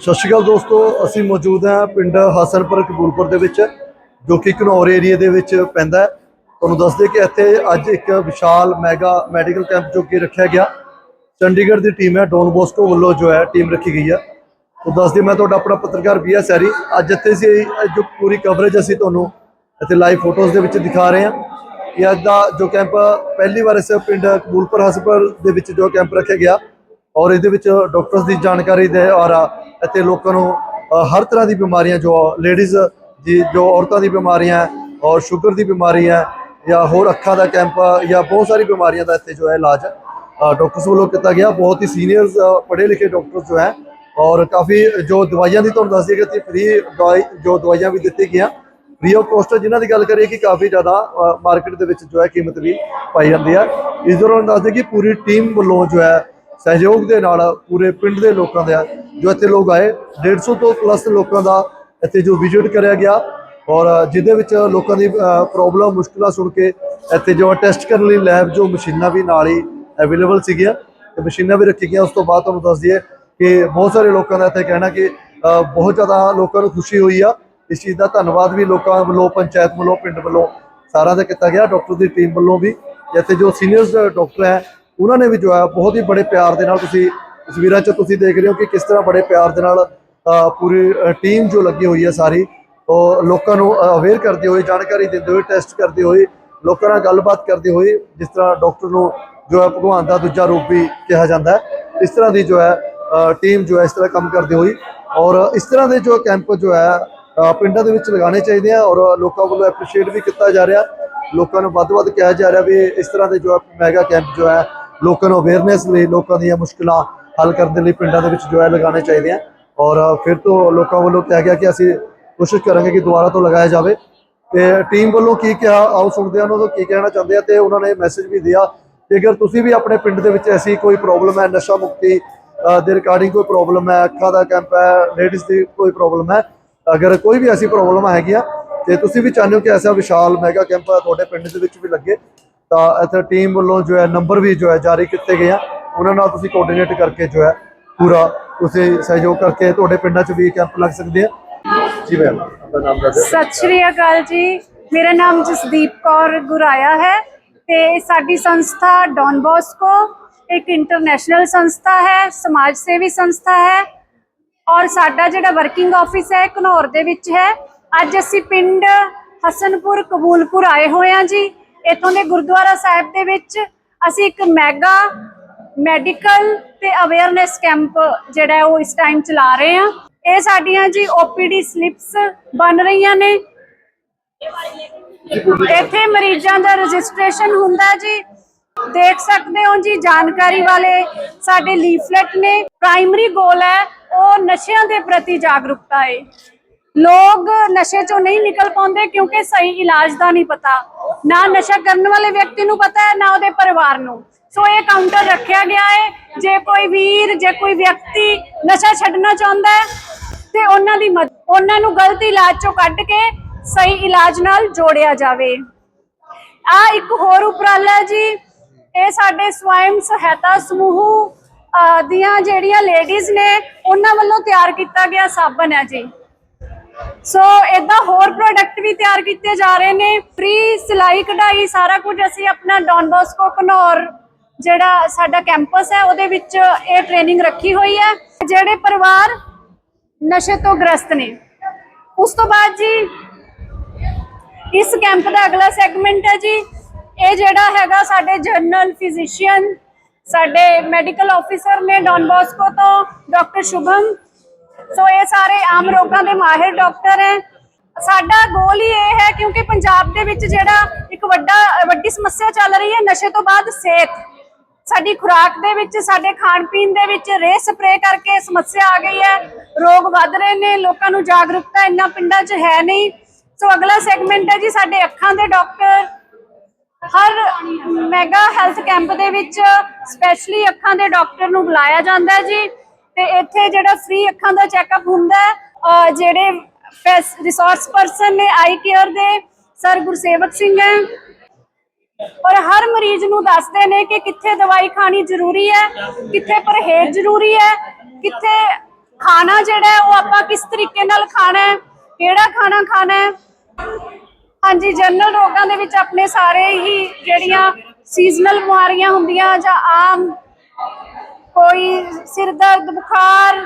ਸਤਿ ਸ਼੍ਰੀ ਅਕਾਲ ਦੋਸਤੋ, ਅਸੀਂ ਮੌਜੂਦ ਹਾਂ ਪਿੰਡ ਹਸਨਪੁਰ ਕਪੂਰਪੁਰ ਦੇ ਵਿੱਚ, ਜੋ ਕਿ ਘਨੌਰ ਏਰੀਆ ਦੇ ਵਿੱਚ ਪੈਂਦਾ ਹੈ। ਤੁਹਾਨੂੰ ਦੱਸ ਦਈਏ ਕਿ ਇੱਥੇ ਅੱਜ ਇੱਕ ਵਿਸ਼ਾਲ ਮੈਗਾ ਮੈਡੀਕਲ ਕੈਂਪ ਜੋ ਕਿ ਰੱਖਿਆ ਗਿਆ। ਚੰਡੀਗੜ੍ਹ ਦੀ ਟੀਮ ਹੈ, ਡੋਨ ਬੋਸਕੋ ਵੱਲੋਂ ਜੋ ਹੈ, ਟੀਮ ਰੱਖੀ ਗਈ ਹੈ। ਤਾਂ ਦੱਸ ਦਈਏ, ਮੈਂ ਤੁਹਾਡਾ ਆਪਣਾ ਪੱਤਰਕਾਰ ਬੀਆ ਸੈਰੀ। ਅੱਜ ਇੱਥੇ ਸੀ ਜੋ ਪੂਰੀ ਕਵਰੇਜ ਅਸੀਂ ਤੁਹਾਨੂੰ ਇੱਥੇ ਲਾਈਵ ਫੋਟੋਜ਼ ਦੇ ਵਿੱਚ ਦਿਖਾ ਰਹੇ ਹਾਂ। ਕਿ ਅੱਜ ਦਾ ਜੋ ਕੈਂਪ ਪਹਿਲੀ ਵਾਰ ਇਸ ਪਿੰਡ ਕਪੂਰਪੁਰ ਹਸਪਤਾਲ ਦੇ ਵਿੱਚ ਜੋ ਕੈਂਪ ਰੱਖਿਆ ਗਿਆ। ਔਰ ਇਹਦੇ ਵਿੱਚ ਡਾਕਟਰਸ ਦੀ ਜਾਣਕਾਰੀ ਦੇ ਔਰ ਇੱਥੇ ਲੋਕਾਂ ਨੂੰ ਹਰ ਤਰ੍ਹਾਂ ਦੀ ਬਿਮਾਰੀਆਂ ਜੋ ਲੇਡੀਜ਼ ਦੀ, ਜੋ ਔਰਤਾਂ ਦੀ ਬਿਮਾਰੀਆਂ ਔਰ ਸ਼ੂਗਰ ਦੀ ਬਿਮਾਰੀ ਹੈ ਜਾਂ ਹੋਰ ਅੱਖਾਂ ਦਾ ਕੈਂਪ ਜਾਂ ਬਹੁਤ ਸਾਰੀ ਬਿਮਾਰੀਆਂ ਦਾ ਇੱਥੇ ਜੋ ਹੈ ਇਲਾਜ ਡਾਕਟਰਸ ਵੱਲੋਂ ਕੀਤਾ ਗਿਆ। ਬਹੁਤ ਹੀ ਸੀਨੀਅਰਸ ਪੜ੍ਹੇ ਲਿਖੇ ਡਾਕਟਰਸ ਜੋ ਹੈ ਔਰ ਕਾਫੀ ਜੋ ਦਵਾਈਆਂ ਦੀ ਤੁਹਾਨੂੰ ਦੱਸ ਦਈਏ ਕਿ ਫ੍ਰੀ ਦਵਾਈ, ਜੋ ਦਵਾਈਆਂ ਵੀ ਦਿੱਤੀ ਗਈਆਂ। ਫ੍ਰੀ ਆਫ ਕੋਸਟ ਜਿਨ੍ਹਾਂ ਦੀ ਗੱਲ ਕਰੀਏ ਕਿ ਕਾਫੀ ਜ਼ਿਆਦਾ ਮਾਰਕੀਟ ਦੇ ਵਿੱਚ ਜੋ ਹੈ ਕੀਮਤ ਵੀ ਪਾਈ ਜਾਂਦੀ ਹੈ। ਇਸ ਦੌਰਾਨ ਦੱਸ ਦਈਏ ਕਿ ਪੂਰੀ ਟੀਮ ਵੱਲੋਂ ਜੋ ਹੈ ਸਹਿਯੋਗ ਦੇ ਨਾਲ ਪੂਰੇ ਪਿੰਡ ਦੇ ਲੋਕਾਂ ਦਾ ਜੋ ਇੱਥੇ ਲੋਕ ਆਏ 150 ਤੋਂ ਪਲੱਸ ਲੋਕਾਂ ਦਾ ਇੱਥੇ ਜੋ ਵਿਜ਼ਿਟ ਕਰਿਆ ਗਿਆ ਔਰ ਜਿਹਦੇ ਵਿੱਚ ਲੋਕਾਂ ਦੀ ਪ੍ਰੋਬਲਮ ਮੁਸ਼ਕਲਾਂ ਸੁਣ ਕੇ ਇੱਥੇ ਜੋ ਟੈਸਟ ਕਰਨ ਲਈ ਲੈਬ ਜੋ ਮਸ਼ੀਨਾਂ ਵੀ ਨਾਲ ਹੀ ਅਵੇਲੇਬਲ ਸੀਗੀਆਂ, ਤੇ ਮਸ਼ੀਨਾਂ ਵੀ ਰੱਖੀ ਗਈਆਂ, ਉਸ ਤੋਂ ਬਾਅਦ ਤੁਹਾਨੂੰ ਦੱਸ ਦਈਏ ਕਿ ਬਹੁਤ ਸਾਰੇ ਲੋਕਾਂ ਦਾ ਇੱਥੇ ਕਹਿਣਾ ਕਿ ਬਹੁਤ ਜ਼ਿਆਦਾ ਲੋਕਾਂ ਨੂੰ ਖੁਸ਼ੀ ਹੋਈ ਆ। ਇਸ ਚੀਜ਼ ਦਾ ਧੰਨਵਾਦ ਵੀ ਲੋਕਾਂ ਵੱਲੋਂ, ਪੰਚਾਇਤ ਵੱਲੋਂ, ਪਿੰਡ ਵੱਲੋਂ ਸਾਰਿਆਂ ਦਾ ਕੀਤਾ ਗਿਆ, ਡਾਕਟਰ ਦੀ ਟੀਮ ਵੱਲੋਂ ਵੀ। ਇੱਥੇ ਜੋ ਸੀਨੀਅਰਸ ਡਾਕਟਰ ਹੈ ਉਹਨਾਂ ਨੇ ਵੀ ਜੋ ਹੈ ਬਹੁਤ ਹੀ ਬੜੇ ਪਿਆਰ ਦੇ ਨਾਲ ਤੁਸੀਂ ਤਸਵੀਰਾਂ 'ਚ ਤੁਸੀਂ ਦੇਖ ਰਹੇ ਹੋ ਕਿ ਕਿਸ ਤਰ੍ਹਾਂ ਬੜੇ ਪਿਆਰ ਦੇ ਨਾਲ ਪੂਰੀ ਟੀਮ ਜੋ ਲੱਗੀ ਹੋਈ ਹੈ ਸਾਰੀ, ਉਹ ਲੋਕਾਂ ਨੂੰ ਅਵੇਅਰ ਕਰਦੇ ਹੋਏ ਜਾਣਕਾਰੀ ਦਿੰਦੇ ਹੋਏ ਟੈਸਟ ਕਰਦੇ ਹੋਏ ਲੋਕਾਂ ਨਾਲ ਗੱਲਬਾਤ ਕਰਦੇ ਹੋਏ ਜਿਸ ਤਰ੍ਹਾਂ ਡਾਕਟਰ ਨੂੰ ਜੋ ਹੈ ਭਗਵਾਨ ਦਾ ਦੂਜਾ ਰੂਪ ਵੀ ਕਿਹਾ ਜਾਂਦਾ ਹੈ। ਇਸ ਤਰ੍ਹਾਂ ਦੀ ਜੋ ਹੈ ਟੀਮ ਜੋ ਹੈ ਇਸ ਤਰ੍ਹਾਂ ਕੰਮ ਕਰਦੇ ਹੋਈ ਔਰ ਇਸ ਤਰ੍ਹਾਂ ਦੇ ਜੋ ਕੈਂਪ ਜੋ ਹੈ ਪਿੰਡਾਂ ਦੇ ਵਿੱਚ ਲਗਾਉਣੇ ਚਾਹੀਦੇ ਆ ਔਰ ਲੋਕਾਂ ਵੱਲੋਂ ਐਪਰੀਸ਼ੀਏਟ ਵੀ ਕੀਤਾ ਜਾ ਰਿਹਾ। ਲੋਕਾਂ ਨੂੰ ਵੱਧ-ਵੱਧ ਕਿਹਾ ਜਾ ਰਿਹਾ ਵੀ ਇਸ ਤਰ੍ਹਾਂ ਦੇ ਜੋ ਮੈਗਾ ਕੈਂਪ ਜੋ ਹੈ ਲੋਕਾਂ ਨੂੰ ਅਵੇਅਰਨੈਸ ਲਈ, ਲੋਕਾਂ ਦੀਆਂ ਮੁਸ਼ਕਲਾਂ ਹੱਲ ਕਰਨ ਦੇ ਲਈ ਪਿੰਡਾਂ ਦੇ ਵਿੱਚ ਜੋ ਹੈ ਲਗਾਉਣੇ ਚਾਹੀਦੇ ਆ। ਔਰ ਫਿਰ ਤੋਂ ਲੋਕਾਂ ਵੱਲੋਂ ਕਿਹਾ ਗਿਆ ਕਿ ਅਸੀਂ ਕੋਸ਼ਿਸ਼ ਕਰਾਂਗੇ ਕਿ ਦੁਬਾਰਾ ਤੋਂ ਲਗਾਇਆ ਜਾਵੇ। ਤੇ ਟੀਮ ਵੱਲੋਂ ਕੀ ਕਿਹਾ, ਆਓ ਸੁਣਦੇ ਹਾਂ ਉਹਨਾਂ ਤੋਂ ਕੀ ਕਹਿਣਾ ਚਾਹੁੰਦੇ ਆ ਤੇ ਉਹਨਾਂ ਨੇ ਮੈਸੇਜ ਵੀ ਦਿਆ ਕਿ ਅਗਰ ਤੁਸੀਂ ਵੀ ਆਪਣੇ ਪਿੰਡ ਦੇ ਵਿੱਚ ਐਸੀ ਕੋਈ ਪ੍ਰੋਬਲਮ ਹੈ, ਨਸ਼ਾ ਮੁਕਤੀ ਦੇ ਰਿਕਾਰਡਿੰਗ ਕੋਈ ਪ੍ਰੋਬਲਮ ਹੈ, ਅੱਖਾਂ ਦਾ ਕੈਂਪ ਹੈ ਲੇਡੀਜ਼ ਦੀ ਕੋਈ ਪ੍ਰੋਬਲਮ ਹੈ, ਅਗਰ ਕੋਈ ਵੀ ਐਸੀ ਪ੍ਰੋਬਲਮ ਹੈਗੀਆਂ ਤੇ ਤੁਸੀਂ ਵੀ ਚਾਹੁੰਦੇ ਹੋ ਕਿ ਐਸਾ ਵਿਸ਼ਾਲ ਮੈਗਾ ਕੈਂਪ ਤੁਹਾਡੇ ਪਿੰਡ ਦੇ ਵਿੱਚ ਵੀ ਲੱਗੇ। ਤਾਂ ਇੱਥੇ ਟੀਮ ਵੱਲੋਂ ਜੋ ਹੈ ਨੰਬਰ ਵੀ ਜੋ ਹੈ ਜਾਰੀ ਕੀਤੇ ਗਏ ਆ। ਉਹਨਾਂ ਨਾਲ ਤੁਸੀਂ ਕੋਆਰਡੀਨੇਟ ਕਰਕੇ ਜੋ ਹੈ ਪੂਰਾ ਤੁਸੀਂ ਸਹਿਯੋਗ ਕਰਕੇ ਤੁਹਾਡੇ ਪਿੰਡਾਂ 'ਚ ਵੀ ਕੈਂਪ ਲੱਗ ਸਕਦੇ ਆ। ਜੀ ਮੈਮ ਆਪਣਾ ਨਾਮ ਦੱਸ ਸਤਿ ਸ਼੍ਰੀ ਅਕਾਲ ਜੀ। ਮੇਰਾ ਨਾਮ ਜਸਦੀਪ ਕੌਰ ਗੁਰਾਇਆ ਹੈ ਤੇ ਸਾਡੀ ਸੰਸਥਾ ਡੌਨ ਬੋਸਕੋ ਇੱਕ ਇੰਟਰਨੈਸ਼ਨਲ ਸੰਸਥਾ ਹੈ, ਸਮਾਜ ਸੇਵੀ ਸੰਸਥਾ ਹੈ ਔਰ ਸਾਡਾ ਜਿਹੜਾ ਵਰਕਿੰਗ ਆਫਿਸ ਹੈ ਘਨੌਰ ਦੇ ਵਿੱਚ ਹੈ। ਅੱਜ ਅਸੀਂ ਪਿੰਡ ਹਸਨਪੁਰ ਕਬੂਲਪੁਰ ਆਏ ਹੋਏ ਹਾਂ ਜੀ। ਇੱਥੋਂ ਦੇ ਗੁਰਦੁਆਰਾ ਸਾਹਿਬ ਦੇ ਵਿੱਚ ਅਸੀਂ ਇੱਕ ਮੈਗਾ ਮੈਡੀਕਲ ਤੇ ਅਵੇਅਰਨੈਸ ਕੈਂਪ ਜਿਹੜਾ ਉਹ ਇਸ ਟਾਈਮ ਚਲਾ ਰਹੇ ਹਾਂ। ਇਹ ਸਾਡੀਆਂ ਜੀ ਓਪੀਡੀ ਸਲਿੱਪਸ ਬਣ ਰਹੀਆਂ ਨੇ। ਇੱਥੇ ਮਰੀਜ਼ਾਂ ਦਾ ਰਜਿਸਟ੍ਰੇਸ਼ਨ ਹੁੰਦਾ ਜੀ। ਦੇਖ ਸਕਦੇ ਹੋ ਜੀ, ਜਾਣਕਾਰੀ ਵਾਲੇ ਸਾਡੇ ਲੀਫਲੇਟ ਨੇ। ਪ੍ਰਾਇਮਰੀ ਗੋਲ ਹੈ ਉਹ ਨਸ਼ਿਆਂ ਦੇ ਪ੍ਰਤੀ ਜਾਗਰੂਕਤਾ ਹੈ। ਲੋਕ ਨਸ਼ੇ ਚੋਂ ਨਹੀਂ ਨਿਕਲ ਪਾਉਂਦੇ ਕਿਉਂਕਿ ਸਹੀ ਇਲਾਜ ਦਾ ਨਹੀਂ ਪਤਾ। ਨਾ ਨਸ਼ਾ ਕਰਨ ਵਾਲੇ ਵਿਅਕਤੀ ਨੂੰ ਪਤਾ ਹੈ, ਨਾ ਉਹਦੇ ਪਰਿਵਾਰ ਨੂੰ। ਸੋ ਇਹ ਕਾਊਂਟਰ ਰੱਖਿਆ ਗਿਆ ਹੈ। ਜੇ ਕੋਈ ਵੀਰ, ਜੇ ਕੋਈ ਵਿਅਕਤੀ ਨਸ਼ਾ ਛੱਡਣਾ ਚਾਹੁੰਦਾ ਹੈ, ਤੇ ਉਹਨਾਂ ਦੀ ਮਦ- ਉਹਨਾਂ ਨੂੰ ਗਲਤ ਇਲਾਜ ਚੋਂ ਕੱਢ ਕੇ ਸਹੀ ਇਲਾਜ ਨਾਲ ਜੋੜਿਆ ਜਾਵੇ। ਆ ਇੱਕ ਹੋਰ ਉਪਰਾਲਾ ਜੀ। ਇਹ ਸਾਡੇ ਸਵੈਮ ਸਹਾਇਤਾ ਸਮੂਹ ਦੀਆਂ ਜਿਹੜੀਆਂ ਲੇਡੀਜ਼ ਨੇ, ਉਹਨਾਂ ਵੱਲੋਂ ਤਿਆਰ ਕੀਤਾ ਗਿਆ ਸਾਬਣ ਹੈ ਜੀ। ਸੋ ਇਦਾਂ ਹੋਰ ਪ੍ਰੋਡਕਟ ਵੀ ਤਿਆਰ ਕੀਤੇ ਜਾ ਰਹੇ ਨੇ। ਫ੍ਰੀ ਸਿਲਾਈ ਕਢਾਈ, ਸਾਰਾ ਕੁਝ ਅਸੀਂ ਆਪਣਾ ਡੌਨ ਬੋਸਕੋ ਘਨੌਰ ਜਿਹੜਾ ਸਾਡਾ ਕੈਂਪਸ ਹੈ, ਉਹਦੇ ਵਿੱਚ ਇਹ ਟ੍ਰੇਨਿੰਗ ਰੱਖੀ ਹੋਈ ਹੈ। ਜਿਹੜੇ ਪਰਿਵਾਰ ਨਸ਼ੇ ਤੋਂ ਗ੍ਰਸਤ ਨੇ। ਉਸ ਤੋਂ ਬਾਅਦ ਜੀ, ਇਸ ਕੈਂਪ ਦਾ ਅਗਲਾ ਸੈਗਮੈਂਟ ਹੈ ਜੀ। ਇਹ ਜਿਹੜਾ ਹੈਗਾ ਸਾਡੇ ਜਨਰਲ ਫਿਜ਼ੀਸ਼ੀਅਨ ਸਾਡੇ ਮੈਡੀਕਲ ਆਫੀਸਰ ਨੇ ਡੌਨ ਬੋਸਕੋ ਤੋਂ ਡਾਕਟਰ ਸ਼ੁਭਮ ਸੋ ਇਹ ਸਾਰੇ ਆਮ ਰੋਗਾਂ ਦੇ ਮਾਹਿਰ ਡਾਕਟਰ ਹੈ। ਸਾਡਾ ਗੋਲ ਹੀ ਇਹ ਹੈ ਕਿਉਂਕਿ ਪੰਜਾਬ ਦੇ ਵਿੱਚ ਜਿਹੜਾ ਇੱਕ ਵੱਡਾ, ਵੱਡੀ ਸਮੱਸਿਆ ਚੱਲ ਰਹੀ ਹੈ ਨਸ਼ੇ ਤੋਂ ਬਾਅਦ ਸਿਹਤ। ਸਾਡੀ ਖੁਰਾਕ ਦੇ ਵਿੱਚ, ਸਾਡੇ ਖਾਣ ਪੀਣ ਦੇ ਵਿੱਚ ਰੇ ਸਪਰੇ ਕਰਕੇ ਸਮੱਸਿਆ ਆ ਗਈ ਹੈ। ਰੋਗ ਵੱਧ ਰਹੇ ਨੇ, ਲੋਕਾਂ ਨੂੰ ਜਾਗਰੂਕਤਾ ਇੰਨਾ ਪਿੰਡਾਂ 'ਚ ਹੈ ਨਹੀਂ। ਸੋ ਅਗਲਾ ਸੈਗਮੈਂਟ ਹੈ ਜੀ ਸਾਡੇ ਅੱਖਾਂ ਦੇ ਡਾਕਟਰ। ਹਰ ਮੈਗਾ ਹੈਲਥ ਕੈਂਪ ਦੇ ਵਿੱਚ ਸਪੈਸ਼ਲੀ ਅੱਖਾਂ ਦੇ ਡਾਕਟਰ ਨੂੰ ਬੁਲਾਇਆ ਜਾਂਦਾ ਹੈ ਜੀ। ਤੇ ਇੱਥੇ ਜਿਹੜਾ ਫ੍ਰੀ ਅੱਖਾਂ ਦਾ ਚੈੱਕਅਪ ਹੁੰਦਾ ਹੈ ਜਿਹੜੇ ਰਿਸੋਰਸ ਪਰਸਨ ਨੇ ਆਈ ਕੇਅਰ ਦੇ, ਸਰ ਗੁਰਸੇਵਕ ਸਿੰਘ ਹੈ। ਔਰ ਹਰ ਮਰੀਜ਼ ਨੂੰ ਦੱਸਦੇ ਨੇ ਕਿ ਕਿੱਥੇ ਦਵਾਈ ਖਾਣੀ ਜ਼ਰੂਰੀ ਹੈ, ਕਿੱਥੇ ਪਰਹੇਜ਼ ਜ਼ਰੂਰੀ ਹੈ, ਕਿੱਥੇ ਖਾਣਾ ਜਿਹੜਾ ਉਹ ਆਪਾਂ ਕਿਸ ਤਰੀਕੇ ਨਾਲ ਖਾਣਾ ਹੈ, ਕਿਹੜਾ ਖਾਣਾ ਖਾਣਾ ਹੈ। ਹਾਂਜੀ ਜਨਰਲ ਰੋਗਾਂ ਦੇ ਵਿੱਚ ਆਪਣੇ ਸਾਰੇ ਹੀ ਜਿਹੜੀਆਂ ਸੀਜ਼ਨਲ ਬਿਮਾਰੀਆਂ ਹੁੰਦੀਆਂ ਜਾਂ ਆਮ ਕੋਈ ਸਿਰ ਦਰਦ, ਬੁਖਾਰ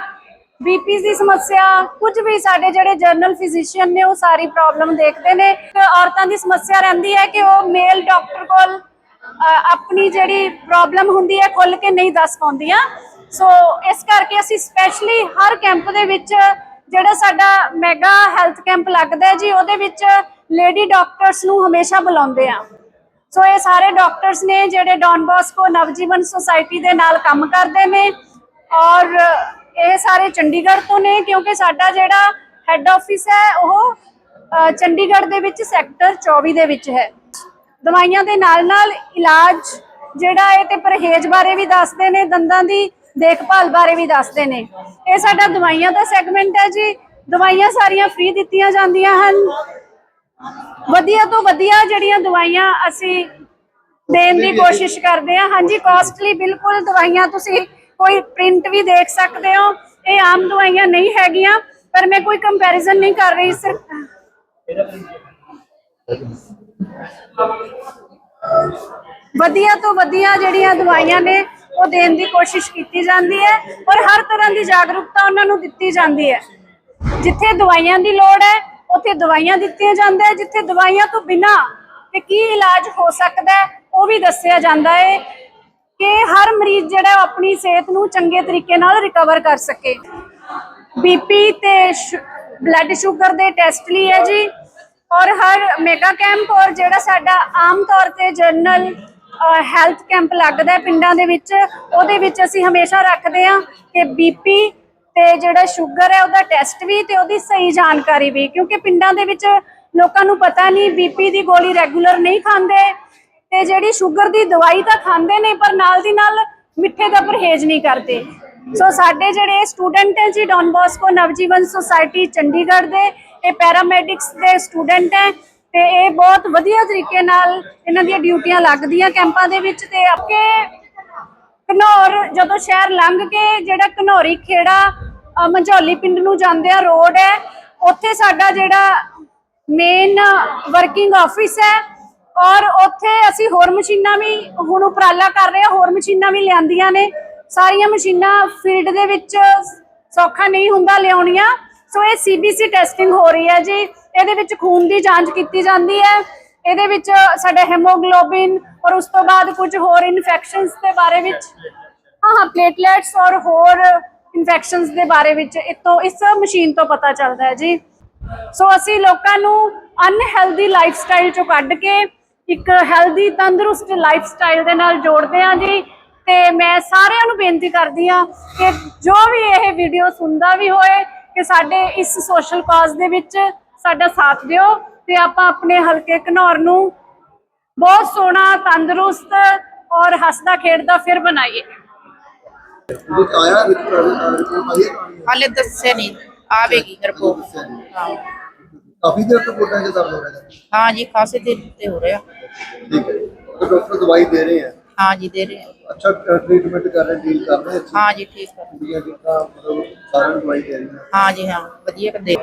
ਬੀਪੀ ਦੀ ਸਮੱਸਿਆ, ਕੁਝ ਵੀ ਸਾਡੇ ਜਿਹੜੇ ਜਨਰਲ ਫਿਜ਼ੀਸ਼ੀਅਨ ਨੇ ਉਹ ਸਾਰੀ ਪ੍ਰੋਬਲਮ ਦੇਖਦੇ ਨੇ। ਔਰਤਾਂ ਦੀ ਸਮੱਸਿਆ ਰਹਿੰਦੀ ਹੈ ਕਿ ਉਹ ਮੇਲ ਡਾਕਟਰ ਕੋਲ ਆਪਣੀ ਜਿਹੜੀ ਪ੍ਰੋਬਲਮ ਹੁੰਦੀ ਹੈ ਖੁੱਲ ਕੇ ਨਹੀਂ ਦੱਸ ਪਾਉਂਦੀਆਂ। ਸੋ ਇਸ ਕਰਕੇ ਅਸੀਂ ਸਪੈਸ਼ਲੀ ਹਰ ਕੈਂਪ ਦੇ ਵਿੱਚ ਜਿਹੜਾ ਸਾਡਾ ਮੈਗਾ ਹੈਲਥ ਕੈਂਪ ਲੱਗਦਾ ਜੀ, ਉਹਦੇ ਵਿੱਚ ਲੇਡੀ ਡਾਕਟਰਸ ਨੂੰ ਹਮੇਸ਼ਾ ਬੁਲਾਉਂਦੇ ਆ ਸੋ ਇਹ ਸਾਰੇ ਡਾਕਟਰਸ ਨੇ ਜਿਹੜੇ ਡੌਨ ਬੋਸਕੋ ਨਵਜੀਵਨ ਸੁਸਾਇਟੀ ਦੇ ਨਾਲ ਕੰਮ ਕਰਦੇ ਨੇ ਔਰ ਇਹ ਸਾਰੇ ਚੰਡੀਗੜ੍ਹ ਤੋਂ ਨੇ ਕਿਉਂਕਿ ਸਾਡਾ ਜਿਹੜਾ ਹੈੱਡ ਆਫਿਸ ਹੈ, ਉਹ ਚੰਡੀਗੜ੍ਹ ਦੇ ਵਿੱਚ ਸੈਕਟਰ 24 ਦੇ ਵਿੱਚ ਹੈ। ਦਵਾਈਆਂ ਦੇ ਨਾਲ ਨਾਲ ਇਲਾਜ ਜਿਹੜਾ ਹੈ ਤੇ ਪਰਹੇਜ਼ ਬਾਰੇ ਵੀ ਦੱਸਦੇ ਨੇ, ਦੰਦਾਂ ਦੀ ਦੇਖਭਾਲ ਬਾਰੇ ਵੀ ਦੱਸਦੇ ਨੇ। ਇਹ ਸਾਡਾ ਦਵਾਈਆਂ ਦਾ ਸੈਗਮੈਂਟ ਹੈ ਜੀ। ਦਵਾਈਆਂ ਸਾਰੀਆਂ ਫ੍ਰੀ ਦਿੱਤੀਆਂ ਜਾਂਦੀਆਂ ਹਨ। ਵਧੀਆ ਤੋਂ ਵਧੀਆ ਜਿਹੜੀਆਂ ਦਵਾਈਆਂ ਅਸੀਂ ਦੇਣ ਦੀ ਕੋਸ਼ਿਸ਼ ਕਰਦੇ ਹਾਂ। ਹਾਂਜੀ ਕਾਸਟਲੀ ਬਿਲਕੁਲ ਦਵਾਈਆਂ ਤੁਸੀਂ ਕੋਈ ਪ੍ਰਿੰਟ ਵੀ ਦੇਖ ਸਕਦੇ ਹੋ। ਇਹ ਆਮ ਦਵਾਈਆਂ ਨਹੀਂ ਹੈਗੀਆਂ ਪਰ ਮੈਂ ਕੋਈ ਕੰਪੈਰੀਜ਼ਨ ਨਹੀਂ ਕਰ ਰਹੀ ਸਿਰਫ ਵਧੀਆ ਤੋਂ ਵਧੀਆ ਜਿਹੜੀਆਂ ਦਵਾਈਆਂ ਨੇ ਉਹ ਦੇਣ ਦੀ ਕੋਸ਼ਿਸ਼ ਕੀਤੀ ਜਾਂਦੀ ਹੈ ਔਰ ਹਰ ਤਰ੍ਹਾਂ ਦੀ ਜਾਗਰੂਕਤਾ ਉਹਨਾਂ ਨੂੰ ਦਿੱਤੀ ਜਾਂਦੀ ਹੈ। ਜਿੱਥੇ ਦਵਾਈਆਂ ਦੀ ਲੋੜ ਹੈ ਉੱਥੇ ਦਵਾਈਆਂ ਦਿੱਤੀਆਂ ਜਾਂਦਾ ਹੈ, ਜਿੱਥੇ ਦਵਾਈਆਂ ਤੋਂ ਬਿਨਾ ਤੇ ਕੀ ਇਲਾਜ ਹੋ ਸਕਦਾ ਹੈ, ਉਹ ਵੀ ਦੱਸਿਆ ਜਾਂਦਾ ਹੈ ਕਿ ਹਰ ਮਰੀਜ਼ ਜਿਹੜਾ ਉਹ ਆਪਣੀ ਸਿਹਤ ਨੂੰ ਚੰਗੇ ਤਰੀਕੇ ਨਾਲ ਰਿਕਵਰ ਕਰ ਸਕੇ। ਬੀਪੀ ਤੇ ਬਲੱਡ ਸ਼ੂਗਰ ਦੇ ਟੈਸਟ ਲਈ ਹੈ ਜੀ। ਔਰ ਹਰ ਮੈਗਾ ਕੈਂਪ ਔਰ ਜਿਹੜਾ ਸਾਡਾ ਆਮ ਤੌਰ ਤੇ ਜਨਰਲ ਹੈਲਥ ਕੈਂਪ ਲੱਗਦਾ ਪਿੰਡਾਂ ਦੇ ਵਿੱਚ, ਉਹਦੇ ਵਿੱਚ ਅਸੀਂ ਹਮੇਸ਼ਾ ਰੱਖਦੇ ਹਾਂ ਕਿ ਬੀਪੀ ਤੇ ਜਿਹੜਾ ਸ਼ੂਗਰ ਹੈ ਉਹਦਾ ਟੈਸਟ ਵੀ ਤੇ ਉਹਦੀ ਸਹੀ ਜਾਣਕਾਰੀ ਵੀ, ਕਿਉਂਕਿ ਪਿੰਡਾਂ ਦੇ ਵਿੱਚ ਲੋਕਾਂ ਨੂੰ ਪਤਾ ਨਹੀਂ ਬੀਪੀ ਦੀ ਗੋਲੀ ਰੈਗੂਲਰ ਨਹੀਂ ਖਾਂਦੇ ਤੇ ਜਿਹੜੀ ਸ਼ੂਗਰ ਦੀ ਦਵਾਈ ਤਾਂ ਖਾਂਦੇ ਨੇ, ਪਰ ਨਾਲ ਦੀ ਨਾਲ ਮਿੱਠੇ ਦਾ ਪਰਹੇਜ਼ ਨਹੀਂ ਕਰਦੇ। ਸੋ ਸਾਡੇ ਜਿਹੜੇ ਸਟੂਡੈਂਟ ਹੈ ਜੀ, Don Bosco Navjeevan society Chandigarh ਦੇ, ਇਹ ਪੈਰਾਮੈਡਿਕਸ ਦੇ ਸਟੂਡੈਂਟ ਹੈ ਤੇ ਇਹ ਬਹੁਤ ਵਧੀਆ ਤਰੀਕੇ ਨਾਲ ਇਹਨਾਂ ਦੀਆਂ ਡਿਊਟੀਆਂ ਲੱਗਦੀਆਂ ਕੈਂਪਾਂ ਦੇ ਵਿੱਚ ਤੇ ਆਪਕੇ ਘਨੌਰ ਜਦੋਂ ਸ਼ਹਿਰ ਲੰਘ ਕੇ ਜਿਹੜਾ ਘਨੌਰੀ ਖੇੜਾ ਅ, ਮੰਝੌਲੀ ਪਿੰਡ ਨੂੰ ਜਾਂਦੇ ਆ ਰੋਡ ਹੈ ਉੱਥੇ ਸਾਡਾ ਜਿਹੜਾ ਮੇਨ ਵਰਕਿੰਗ ਆਫਿਸ ਹੈ ਔਰ ਉੱਥੇ ਅਸੀਂ ਹੋਰ ਮਸ਼ੀਨਾਂ ਵੀ ਹੁਣ ਉਪਰਾਲਾ ਕਰ ਰਹੇ ਹਾਂ ਹੋਰ ਮਸ਼ੀਨਾਂ ਵੀ ਲਿਆਂਦੀਆਂ ਨੇ। ਸਾਰੀਆਂ ਮਸ਼ੀਨਾਂ ਫੀਲਡ ਦੇ ਵਿੱਚ ਸੌਖਾ ਨਹੀਂ ਹੁੰਦਾ ਲਿਆਉਣੀਆਂ। ਸੋ ਇਹ ਸੀਬੀਸੀ ਟੈਸਟਿੰਗ ਹੋ ਰਹੀ ਹੈ ਜੀ। ਇਹਦੇ ਵਿੱਚ ਖੂਨ ਦੀ ਜਾਂਚ ਕੀਤੀ ਜਾਂਦੀ ਹੈ। ਇਹਦੇ ਵਿੱਚ ਸਾਡਾ ਹੈਮੋਗਲੋਬਿਨ ਔਰ ਉਸ ਤੋਂ ਬਾਅਦ ਕੁਝ ਹੋਰ ਇਨਫੈਕਸ਼ਨਸ ਦੇ ਬਾਰੇ ਵਿੱਚ। ਹਾਂ ਹਾਂ ਪਲੇਟਲੈਟਸ ਔਰ ਹੋਰ ਇਨਫੈਕਸ਼ਨਸ ਦੇ ਬਾਰੇ ਵਿੱਚ। ਇਤੋਂ ਇਸ ਮਸ਼ੀਨ ਤੋਂ ਪਤਾ ਚੱਲਦਾ ਹੈ ਜੀ। ਸੋ ਅਸੀਂ ਲੋਕਾਂ ਨੂੰ ਅਨਹੈਲਦੀ ਲਾਈਫ ਸਟਾਈਲ ਚੋਂ ਕੱਢ ਕੇ ਇੱਕ ਹੈਲਦੀ ਤੰਦਰੁਸਤ ਲਾਈਫ ਸਟਾਈਲ ਦੇ ਨਾਲ ਜੋੜਦੇ ਹਾਂ ਜੀ। ਤੇ ਮੈਂ ਸਾਰਿਆਂ ਨੂੰ ਬੇਨਤੀ ਕਰਦੀ ਹਾਂ ਕਿ ਜੋ ਵੀ ਇਹ ਵੀਡੀਓ ਸੁਣਦਾ ਵੀ ਹੋਏ, ਕਿ ਸਾਡੇ ਇਸ ਸੋਸ਼ਲ ਕਾਜ਼ ਦੇ ਵਿੱਚ ਸਾਡਾ ਸਾਥ ਦਿਓ। ਤੇ ਆਪਾਂ ਆਪਣੇ ਹਲਕੇ ਘਨੌਰ ਨੂੰ ਬਹੁਤ ਸੋਹਣਾ ਤੰਦਰੁਸਤ ਔਰ ਹੱਸਦਾ ਖੇਡਦਾ ਫਿਰ ਬਣਾਈਏ। ਹਾਲੇ ਦੱਸਿਆ ਨਹੀਂ। ਆਵੇਗੀ ਰਿਪੋਰਟ ਹਾਂ ਜੀ। ਖਾਸੇ ਦੇਰ ਤੇ ਹੋ ਰਿਹਾ। ਹਾਂ ਜੀ। ਦੇ ਰਹੇ ਅੱਛਾ ਟ੍ਰੀਟਮੈਂਟ ਕਰ ਰਹੇ ਡੀਲ ਕਰ ਰਹੇ ਹਾਂ ਜੀ ਠੀਕ ਕਰ ਰਹੇ ਜਿੱਦਾਂ ਮਤਲਬ ਸਾਰਾ ਦਵਾਈ ਦੇ ਰਹੇ ਹਾਂ ਜੀ ਹਾਂ ਵਧੀਆ ਕਰਦੇ।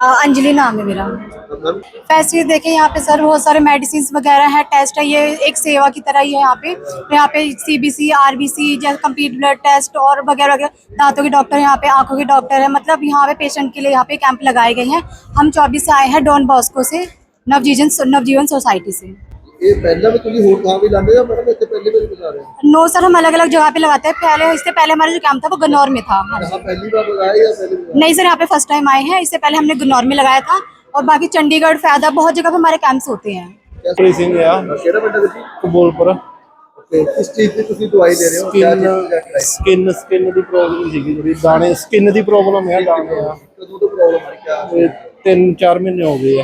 अंजलि नाम है मेरा। फैसिलिटी देखें यहाँ पे सर बहुत सारे मेडिसिन वगैरह है टेस्ट है ये एक सेवा की तरह ही है यहाँ पे। यहाँ पे C B C CBC RBC जैसे कंप्लीट ब्लड टेस्ट और वगैरह वगैरह दांतों के डॉक्टर यहाँ पे आँखों के डॉक्टर है। मतलब यहाँ पे पेशेंट के लिए यहाँ पे कैंप लगाए गए हैं। हम चौबीस से आए हैं डॉन बॉस्को से नवजीवन नवजीवन सोसाइटी से। ये पहले भी तुझे होट कहाँ भी लाने या मैडम इससे पहले भी बता रहे हैं नो सर हम अलग अलग जगह पे लगाते हैं पहले इससे पहले हमारा जो कैंप था वो गन्नौर में था हाँ जी। यहाँ पहली बार लगाया या पहले भी नहीं सर यहाँ पे फर्स्ट टाइम आए हैं इससे पहले हमने गन्नौर में लगाया था और बाकी चंडीगढ़ फैदा बहुत जगह पे हमारे कैंप्स होते हैं ਪ੍ਰੀ ਸਿੰਘ ਆ ਕਿਹੜਾ ਪਿੰਡ ਹੈ ਤੁਸੀਂ ਕਬੂਲਪੁਰ ਓਕੇ ਕਿਸ ਚੀਜ਼ ਦੀ ਤੁਸੀਂ ਦਵਾਈ ਦੇ ਰਹੇ ਹੋ ਕਿਆ ਚੀਜ਼ ਸਕਿਨ ਦਾ ਕਰਾਈ ਸਕਿਨ ਸਕਿਨ ਦੀ ਪ੍ਰੋਬਲਮ ਸੀਗੀ ਜਿਹੜੀ ਦਾਣੇ ਸਕਿਨ ਦੀ ਪ੍ਰੋਬਲਮ ਹੈ ਦਾਣੇ ਆ ਕਦੋਂ ਤੋਂ ਪ੍ਰੋਬਲਮ ਹੈ ਕਿਆ ਇਹ ਤਿੰਨ ਚਾਰ ਮਹੀਨੇ ਹੋ ਗਏ ਆ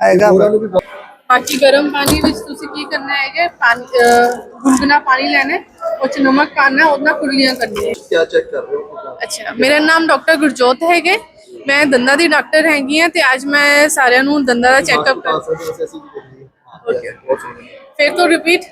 ਹੈਗਾ ਵਾ। ਬਾਕੀ ਗਰਮ ਪਾਣੀ ਵਿੱਚ ਤੁਸੀਂ ਕੀ ਕਰਨਾ ਹੈਗਾ ਪਾਣੀ ਅਹ, ਗੁਨਗੁਨਾ ਪਾਣੀ ਲੈਣਾ ਹੈ, ਉਹ ਚ ਨਮਕ ਪਾਣਾ ਉਹਦਾ ਕੁਰਲੀਆਂ ਕਰਨੀਆਂ ਕੀ ਚੈੱਕ ਕਰ ਰਹੇ ਹੋ ਅੱਛਾ ਮੇਰਾ ਨਾਮ ਡਾਕਟਰ ਗੁਰਜੋਤ ਹੈਗੇ ਮੈਂ ਦੰਦਾਂ ਦੀ ਡਾਕਟਰ ਹੈਗੀ ਆ ਤੇ ਅੱਜ ਮੈਂ ਸਾਰਿਆਂ ਨੂੰ ਦੰਦਾਂ ਦਾ ਚੈੱਕਅਪ ਕਰ ਓਕੇ ਫਿਰ ਤੋਂ ਰਿਪੀਟ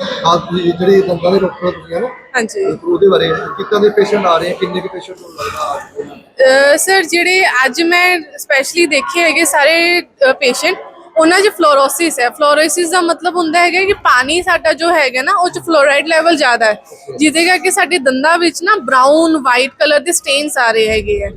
ਹਾਂ ਤੁਸੀਂ ਜਿਹੜੇ ਦੰਦਾਂ ਦੇ ਡਾਕਟਰ ਤੁਸੀਂ ਹੈ ਨਾ? ਹਾਂਜੀ। ਉਹਦੇ ਬਾਰੇ ਕਿੰਨੇ ਦੇ ਪੇਸ਼ੈਂਟ ਆ ਰਹੇ ਆ ਕਿੰਨੇ ਕੁ ਪੇਸ਼ੈਂਟ ਨੂੰ ਲੱਗਦਾ ਆ ਸਰ ਜਿਹੜੇ ਅੱਜ ਮੈਂ ਸਪੈਸ਼ਲੀ ਦੇਖੇ ਹੈਗੇ ਸਾਰੇ ਪੇਸ਼ੈਂਟ ਉਹਨਾਂ 'ਚ ਫਲੋਰੋਸਿਸ ਹੈ। ਫਲੋਰੋਸਿਸ ਦਾ ਮਤਲਬ ਹੁੰਦਾ ਹੈਗਾ ਕਿ ਪਾਣੀ ਸਾਡਾ ਜੋ ਹੈਗਾ ਨਾ ਉਹ 'ਚ ਫਲੋਰਾਈਡ ਲੈਵਲ ਜ਼ਿਆਦਾ ਹੈ। ਜਿਹਦੇ ਕਰਕੇ ਸਾਡੇ ਦੰਦਾਂ ਵਿੱਚ ਨਾ ਬ੍ਰਾਊਨ ਵਾਈਟ ਕਲਰ ਦੇ ਸਟੇਨਸ ਆ ਰਹੇ ਹੈਗੇ ਆ।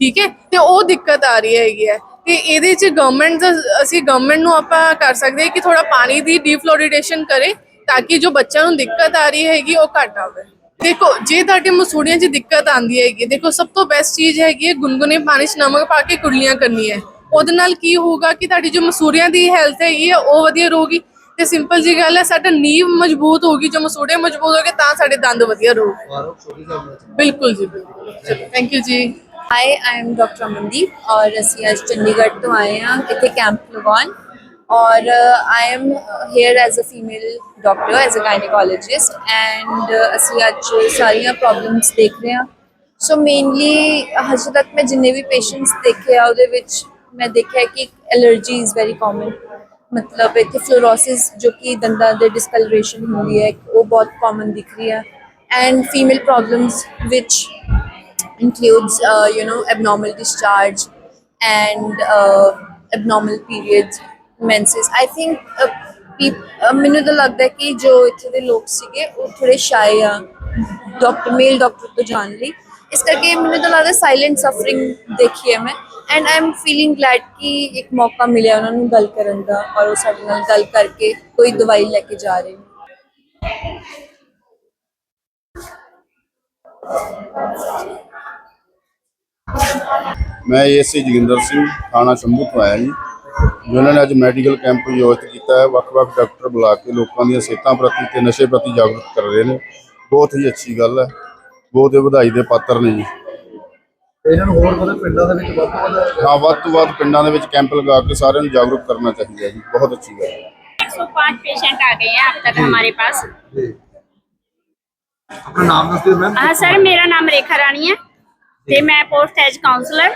ਠੀਕ ਹੈ? ਤੇ ਉਹ ਦਿੱਕਤ ਆ ਰਹੀ ਹੈਗੀ ਹੈ। ਤੇ ਇਹਦੇ 'ਚ ਗਵਰਨਮੈਂਟ ਦਾ ਅਸੀਂ ਗਵਰਨਮੈਂਟ ਨੂੰ ਆਪਾਂ ਕਰ ਸਕਦੇ ਹਾਂ ਕਿ ਥੋੜਾ ਪਾਣੀ ਦੀ ਡੀਫਲੋਰੀਡੇਸ਼ਨ ਕਰੇ। ਤਾਂ ਕਿ ਜੋ ਬੱਚਿਆਂ ਨੂੰ ਦਿੱਕਤ ਆ ਰਹੀ ਹੈਗੀ, ਉਹ ਘੱਟ ਆਵੇ। ਦੇਖੋ, ਜੇ ਤੁਹਾਡੇ ਮਸੂੜੀਆਂ 'ਚ ਦਿੱਕਤ ਆਂਦੀ ਹੈਗੀ, ਦੇਖੋ, ਸਭ ਤੋਂ ਬੈਸਟ ਚੀਜ਼ ਹੈਗੀ ਹੈ ਗੁਨਗੁਨੇ ਪਾਣੀ 'ਚ ਨਮਕ ਪਾ ਕੇ ਕੁਰਲੀਆਂ ਕਰਨੀਆਂ ਉਹਦੇ ਨਾਲ ਕੀ ਹੋਊਗਾ ਕਿ ਤੁਹਾਡੀ ਜੋ ਮਸੂੜੀਆਂ ਦੀ ਹੈਲਥ ਹੈਗੀ ਹੈ, ਉਹ ਵਧੀਆ ਰਹੂਗੀ ਤੇ ਸਿੰਪਲ ਜੀ ਗੱਲ ਹੈ, ਸਾਡਾ ਨੀਂਵ ਮਜ਼ਬੂਤ ਹੋਗੀ ਜੋ ਮਸੂੜੇ ਮਜ਼ਬੂਤ ਹੋਗੇ ਤਾਂ ਸਾਡੇ ਦੰਦ ਵਧੀਆ ਰਹੂਗੇ। ਬਿਲਕੁਲ ਜੀ, ਬਿਲਕੁਲ। ਚਲੋ ਥੈਂਕ ਯੂ ਜੀ। Hi I am doctor Amandeep ਔਰ ਅਸੀਂ ਅੱਜ ਚੰਡੀਗੜ੍ਹ ਤੋਂ ਆਏ ਹਾਂ, ਇੱਥੇ ਕੈਂਪ ਲਗਾਉਣ। ਔਰ I am here as a female doctor as a gynaecologist and ਅਸੀਂ ਅੱਜ ਸਾਰੀਆਂ ਪ੍ਰੋਬਲਮਸ ਦੇਖ ਰਹੇ ਹਾਂ। ਸੋ ਮੇਨਲੀ ਹਜੇ ਤੱਕ ਮੈਂ ਜਿੰਨੇ ਵੀ ਪੇਸ਼ੈਂਟਸ ਦੇਖੇ ਆ ਉਹਦੇ ਵਿੱਚ ਮੈਂ ਦੇਖਿਆ ਕਿ ਐਲਰਜੀ ਇਜ਼ ਵੈਰੀ ਕਾਮਨ ਮਤਲਬ ਇੱਥੇ ਫਲੋਰੋਸਿਸ ਜੋ ਕਿ ਦੰਦਾਂ ਦੇ ਡਿਸਕਲਰੇਸ਼ਨ ਹੁੰਦੀ ਹੈ ਉਹ ਬਹੁਤ ਕਾਮਨ ਦਿਖ ਰਹੀ ਹੈ। And female problems which includes uh, you know abnormal discharge and uh, abnormal periods menses i think uh, uh, ਮੈਨੂੰ ਤਾਂ ਲੱਗਦਾ ਕਿ ਜੋ ਇੱਥੇ ਦੇ ਲੋਕ ਸੀਗੇ, ਉਹ ਥੋੜੇ ਸ਼ਾਇ ਆ ਡਾਕਟਰ ਮੇਲ ਡਾਕਟਰ ਤੋਂ ਜਾਣ ਲਈ। ਇਸ ਕਰਕੇ ਮੈਨੂੰ ਤਾਂ ਲੱਗਦਾ ਸਾਇਲੈਂਟ ਸਫਰਿੰਗ ਦੇਖੀ ਹੈ ਮੈਂ। And I am feeling glad ਕਿ ਇੱਕ ਮੌਕਾ ਮਿਲਿਆ ਉਹਨਾਂ ਨੂੰ ਗੱਲ ਕਰਨ ਦਾ ਔਰ ਉਹ ਸਾਡੇ ਨਾਲ ਗੱਲ ਕਰਕੇ ਕੋਈ ਦਵਾਈ ਲੈ ਕੇ ਜਾ ਰਹੇ ਨੇ। ਮੈਂ ਏਐਸਏ ਜੋਗਿੰਦਰ ਸਿੰਘ, ਥਾਣਾ ਸ਼ੰਭੂ ਤੋਂ ਆਇਆ ਜੀ। ਜਿਨ੍ਹਾਂ ਨੇ ਅੱਜ ਮੈਡੀਕਲ ਕੈਂਪ ਆਯੋਜਿਤ ਕੀਤਾ ਹੈ ਵੱਖ-ਵੱਖ ਡਾਕਟਰ ਬੁਲਾ ਕੇ ਲੋਕਾਂ ਦੀਆਂ ਸਿਹਤਾਂ ਪ੍ਰਤੀ ਤੇ ਨਸ਼ੇ ਪ੍ਰਤੀ ਜਾਗਰੂਕ ਕਰ ਰਹੇ ਨੇ ਬਹੁਤ ਹੀ ਅੱਛੀ ਗੱਲ ਹੈ ਬਹੁਤ ਹੀ ਵਧਾਈ ਦੇ ਪਾਤਰ ਨੇ ਜੀ ਇਹਨਾਂ ਨੂੰ ਹੋਰ ਮਤਲਬ ਪਿੰਡਾਂ ਦੇ ਵਿੱਚ ਵੱਧ ਤੋਂ ਵੱਧ ਹਾਂ ਵੱਧ ਤੋਂ ਵੱਧ ਪਿੰਡਾਂ ਦੇ ਵਿੱਚ ਕੈਂਪ ਲਗਾ ਕੇ ਸਾਰਿਆਂ ਨੂੰ ਜਾਗਰੂਕ ਕਰਨਾ ਚਾਹੀਦਾ ਜੀ ਬਹੁਤ ਅੱਛੀ ਗੱਲ ਹੈ 105 पेशेंट आ गए हैं अब तक हमारे पास ਜੀ ਆਪਣਾ ਨਾਮ ਦੱਸ ਦਿਓ ਮੈਮ हाँ सर मेरा नाम रेखा रानी है ਤੇ ਮੈਂ ਪੋਸਟ ਐਜ ਕਾਉਂਸਲਰ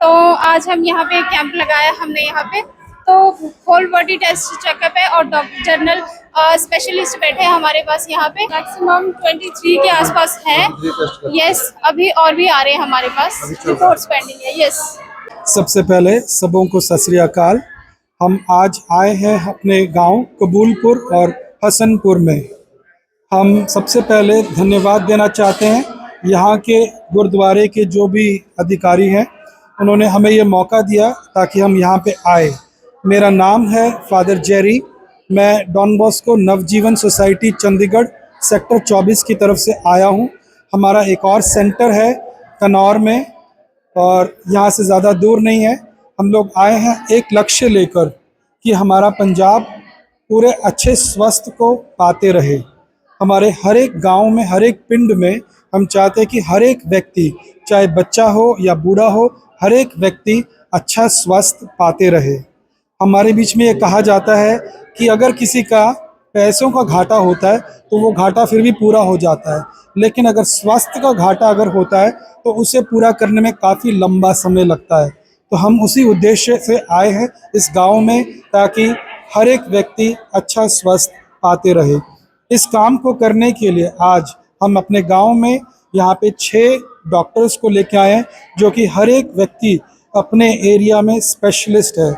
तो आज हम यहाँ पे कैंप लगाया हमने यहाँ पे। तो होल बॉडी टेस्ट चेकअप है और डॉक्टर जनरल स्पेशलिस्ट बैठे हैं हमारे पास यहाँ पे। मैक्सिमम 23 के आसपास है। यस अभी और भी आ रहे हैं हमारे पास। रिपोर्ट्स पेंडिंग है। यस सबसे पहले सबों को सत अकाल। हम आज आए हैं अपने गाँव कबूलपुर और हसनपुर में। हम सबसे पहले धन्यवाद देना चाहते हैं यहाँ के गुरुद्वारे के जो भी अधिकारी हैं। उन्होंने हमें ये मौका दिया ताकि हम यहाँ पे आए। मेरा नाम है फादर जेरी। मैं Don Bosco Navjeevan society, Chandigarh, sector 24 की तरफ़ से आया हूँ। हमारा एक और सेंटर है कनौर में और यहाँ से ज़्यादा दूर नहीं है। हम लोग आए हैं एक लक्ष्य लेकर कि हमारा पंजाब पूरे अच्छे स्वस्थ को पाते रहे। हमारे हर एक गाँव में, हर एक पिंड में हम चाहते हैं कि हर एक व्यक्ति, चाहे बच्चा हो या बूढ़ा हो हर एक व्यक्ति अच्छा स्वास्थ्य पाते रहे। हमारे बीच में ये कहा जाता है कि अगर किसी का पैसों का घाटा होता है तो वो घाटा फिर भी पूरा हो जाता है। लेकिन अगर स्वास्थ्य का घाटा अगर होता है तो उसे पूरा करने में काफ़ी लंबा समय लगता है। तो हम उसी उद्देश्य से आए हैं इस गाँव में, ताकि हर एक व्यक्ति अच्छा स्वस्थ पाते रहे। इस काम को करने के लिए आज हम अपने गाँव में यहाँ पे छः डॉक्टर्स को लेके आए हैं, जो कि हर एक व्यक्ति अपने एरिया में स्पेशलिस्ट है।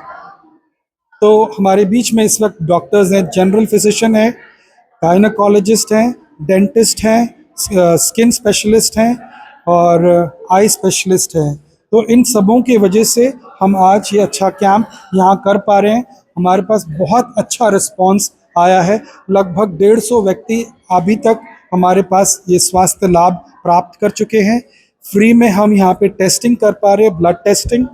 तो हमारे बीच में इस वक्त डॉक्टर्स हैं जनरल फिजिशियन हैं गायनकोलॉजिस्ट हैं डेंटिस्ट हैं स्किन स्पेशलिस्ट हैं और आई स्पेशलिस्ट हैं। तो इन सबों की वजह से हम आज ये अच्छा कैंप यहाँ कर पा रहे हैं। हमारे पास बहुत अच्छा रिस्पांस आया है। लगभग डेढ़ सौ व्यक्ति अभी तक हमारे पास ये स्वास्थ्य लाभ प्राप्त कर चुके हैं। फ्री में हम यहाँ पे टेस्टिंग कर पा रहे हैं ब्लड टेस्टिंग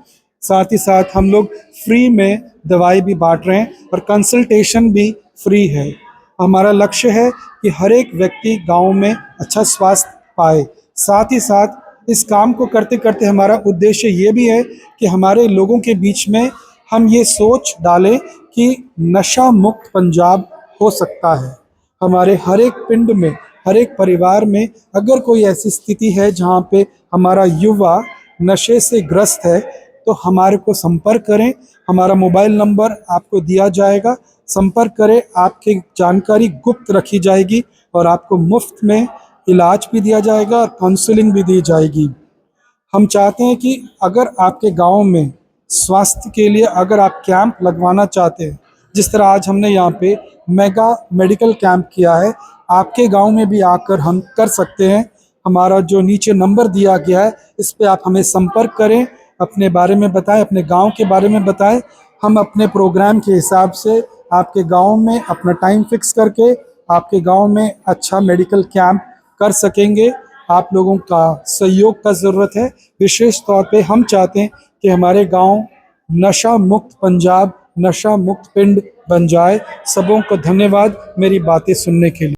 साथ ही साथ हम लोग फ्री में दवाई भी बांट रहे हैं और कंसल्टेशन भी फ्री है। हमारा लक्ष्य है कि हर एक व्यक्ति गाँव में अच्छा स्वास्थ्य पाए। साथ ही साथ इस काम को करते करते हमारा उद्देश्य ये भी है कि हमारे लोगों के बीच में हम ये सोच डालें कि नशा मुक्त पंजाब हो सकता है। हमारे हर एक पिंड में हर एक परिवार में अगर कोई ऐसी स्थिति है जहाँ पे हमारा युवा नशे से ग्रस्त है तो हमारे को संपर्क करें। हमारा मोबाइल नंबर आपको दिया जाएगा। संपर्क करें। आपकी जानकारी गुप्त रखी जाएगी और आपको मुफ़्त में इलाज भी दिया जाएगा और काउंसलिंग भी दी जाएगी। हम चाहते हैं कि अगर आपके गाँव में स्वास्थ्य के लिए अगर आप कैंप लगवाना चाहते हैं, जिस तरह आज हमने यहाँ पे मेगा मेडिकल कैंप किया है आपके गाँव में भी आकर हम कर सकते हैं। हमारा जो नीचे नंबर दिया गया है, इस पे आप हमें संपर्क करें, अपने बारे में बताएँ, अपने गाँव के बारे में बताएँ। हम अपने प्रोग्राम के हिसाब से आपके गाँव में अपना टाइम फिक्स करके आपके गाँव में अच्छा मेडिकल कैंप कर सकेंगे। आप लोगों का सहयोग का ज़रूरत है। विशेष तौर पे हम चाहते हैं कि हमारे गाँव नशा मुक्त पंजाब, नशा मुक्त पिंड बन जाए। सबों को धन्यवाद मेरी बातें सुनने के लिए।